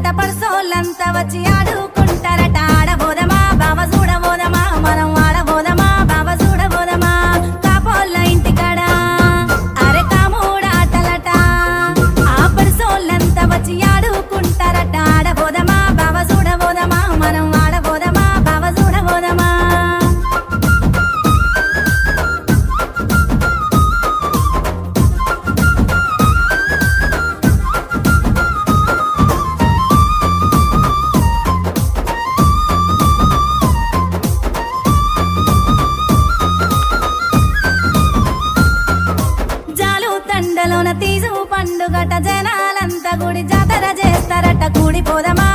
ముచ్చట పడసోళ్ళంతా వచ్చి పండుగట జనాలంతా గుడి జాతర చేస్తారట కూడిపోదమా